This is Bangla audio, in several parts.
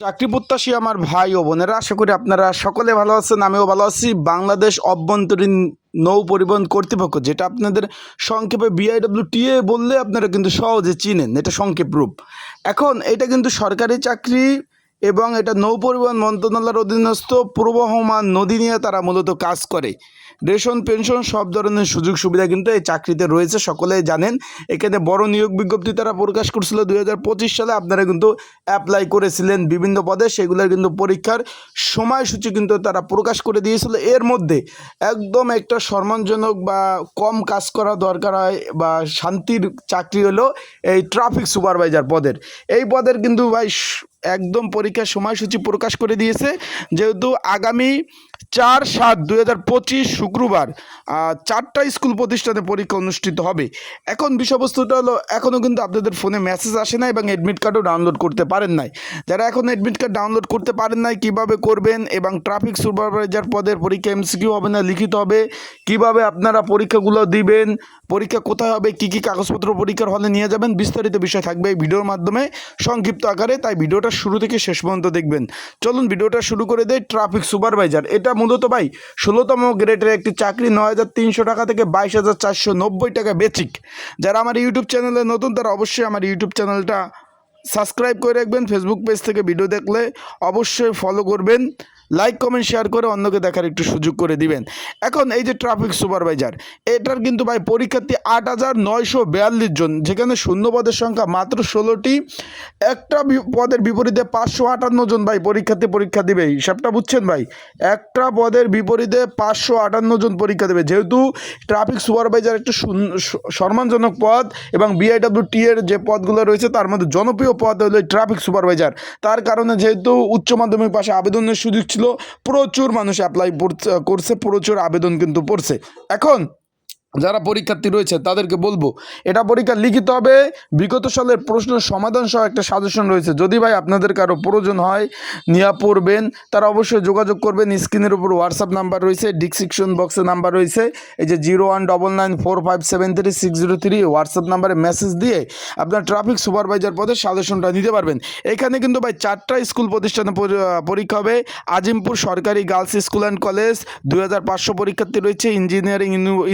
চাকরি প্রত্যাশী আমার ভাই ও বোনেরা, আশা করি আপনারা সকলে ভালো আছেন, আমিও ভালো আছি। বাংলাদেশ অভ্যন্তরীণ নৌ পরিবহন কর্তৃপক্ষ, যেটা আপনাদের সংক্ষেপে বিআইডব্লিউটিএ বললে আপনারা কিন্তু সহজে চিনেন, এটা সংক্ষেপ রূপ। এখন, এটা কিন্তু সরকারি চাকরি এবং এটা নৌ পরিবহন মন্ত্রণালয়ের অধীনস্থ প্রবহমান নদী নিয়ে তারা মূলত কাজ করে। রেশন, পেনশন সব ধরনের সুযোগ সুবিধা কিন্তু এই চাকরিতে রয়েছে, সকলেই জানেন। এখানে বড় নিয়োগ বিজ্ঞপ্তি তারা প্রকাশ করছিল দু হাজার পঁচিশ সালে, আপনারা কিন্তু অ্যাপ্লাই করেছিলেন বিভিন্ন পদে সেগুলোর কিন্তু পরীক্ষার সময়সূচি কিন্তু তারা প্রকাশ করে দিয়েছিল। এর মধ্যে একদম একটা সম্মানজনক বা কম কাজ করা দরকার হয় বা শান্তির চাকরি হলো এই ট্রাফিক সুপারভাইজার পদের। এই পদের কিন্তু ভাই একদম পরীক্ষার সময়সূচি প্রকাশ করে দিয়েছে। যেহেতু আগামী চার সাত দুই হাজার পঁচিশ শুক্রবার চারটা স্কুল প্রতিষ্ঠানে পরীক্ষা অনুষ্ঠিত হবে। এখন বিষয়বস্তুটা হলো এখনও কিন্তু আপনাদের ফোনে মেসেজ আসে না এবং অ্যাডমিট কার্ডও ডাউনলোড করতে পারেন নাই। যারা এখন অ্যাডমিট কার্ড ডাউনলোড করতে পারেন নাই, কীভাবে করবেন এবং ট্রাফিক সুপারভাইজার পদের পরীক্ষা এমসিকিউ হবে না, লিখিত হবে, কীভাবে আপনারা পরীক্ষাগুলো দিবেন, পরীক্ষা কোথায় হবে, কী কী কাগজপত্র পরীক্ষার হলে নিয়ে যাবেন, বিস্তারিত বিষয় থাকবে এই ভিডিওর মাধ্যমে সংক্ষিপ্ত আকারে। তাই ভিডিওটা শুরু থেকে শেষ পর্যন্ত দেখবেন। চলুন, ভিডিওটা শুরু করে দেয় ট্রাফিক সুপারভাইজার এটা মূলত ভাই, ষোলোতম গ্রেডের একটি চাকরি নয় হাজার তিনশো টাকা থেকে বাইশ হাজার চারশো নব্বই টাকা বেচিক। যারা আমার ইউটিউব চ্যানেলে নতুন, তারা অবশ্যই আমার ইউটিউব চ্যানেলটা সাবস্ক্রাইব করে রাখবেন। ফেসবুক পেজ থেকে ভিডিও দেখলে অবশ্যই ফলো করবেন। লাইক কমেন্ট শেয়ার করে অন্যকে দেখার একটু সুযোগ করে দিবেন। এখন এই যে ট্রাফিক সুপারভাইজার এটার কিন্তু ভাই পরীক্ষার্থী আট হাজার নয়শো বিয়াল্লিশ জন, যেখানে শূন্য পদের সংখ্যা মাত্র ষোলোটি, একটা পদের বিপরীতে পাঁচশো আটান্ন জন ভাই পরীক্ষার্থী পরীক্ষা দিবে। হিসাবটা বুঝছেন ভাই? একটা পদের বিপরীতে পাঁচশো আটান্ন জন পরীক্ষা দেবে। যেহেতু ট্রাফিক সুপারভাইজার একটা সম্মানজনক পদ এবং বিআইডব্লিউ টি এর যে পদগুলো রয়েছে, তার মধ্যে জনপ্রিয় পদ হলো ট্রাফিক সুপারভাইজার তার কারণে যেহেতু উচ্চ মাধ্যমিক পাশে আবেদনের সুযোগ ছিল প্রচুর মানুষ অ্যাপ্লাই করছে প্রচুর আবেদন কিন্তু পড়ছে এখন যারা পরীক্ষার্থী রয়েছে, তাদেরকে বলব, এটা পরীক্ষা লিখিত হবে। বিগত সালের প্রশ্ন সমাধান সহ একটা সাজেশন রয়েছে। যদি ভাই আপনাদের কারও প্রয়োজন হয়, নিয়ে পড়বেন। তারা অবশ্যই যোগাযোগ করবেন। স্ক্রিনের উপর হোয়াটসঅ্যাপ নাম্বার রয়েছে ডিসক্রিপশন বক্সে নাম্বার রয়েছে। এই যে zero one double nine four five seven three six zero three WhatsApp নাম্বারে মেসেজ দিয়ে আপনার ট্রাফিক সুপারভাইজার পদে সাজেশনটা নিতে পারবেন। এখানে কিন্তু ভাই চারটা স্কুল প্রতিষ্ঠানে পরীক্ষা হবে। আজিমপুর সরকারি গার্লস স্কুল অ্যান্ড কলেজ দুই হাজার পাঁচশো পরীক্ষার্থী রয়েছে। Engineering uni-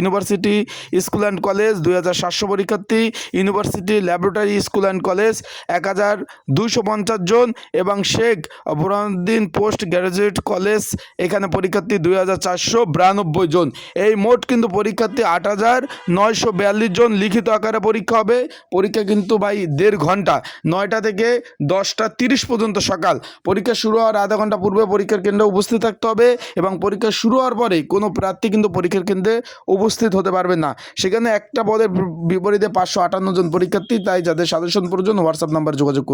university, school and college, দুই হাজার সাতশো পরীক্ষার্থী, university, laboratory, school and college, এক হাজার দুইশো পঞ্চাশ জন এবং Sheikh Burhanuddin post graduate college, এখানে পরীক্ষার্থী দুই হাজার চারশো বিরানব্বই জন। এই মোট কিন্তু পরীক্ষার্থী আট হাজার নয়শো বিয়াল্লিশ জন। লিখিত আকারে পরীক্ষা হবে। পরীক্ষা কিন্তু ভাই দেড় ঘণ্টা। নয়টা থেকে দশটা তিরিশ পর্যন্ত সকাল। পরীক্ষা শুরু হওয়ার আধা ঘণ্টা পূর্বে পরীক্ষার কেন্দ্রে উপস্থিত থাকতে হবে এবং পরীক্ষা শুরু হওয়ার পরে কোনো প্রার্থী কিন্তু পরীক্ষার কেন্দ্রে উপস্থিত হতে পারবে না। সেখানে একটা পদের বিপরীতে পাঁচশো আটান্ন জন পরীক্ষার্থী, তাই যাদের সাজেশন প্রয়োজন হোয়াটসঅ্যাপ নাম্বার যোগাযোগ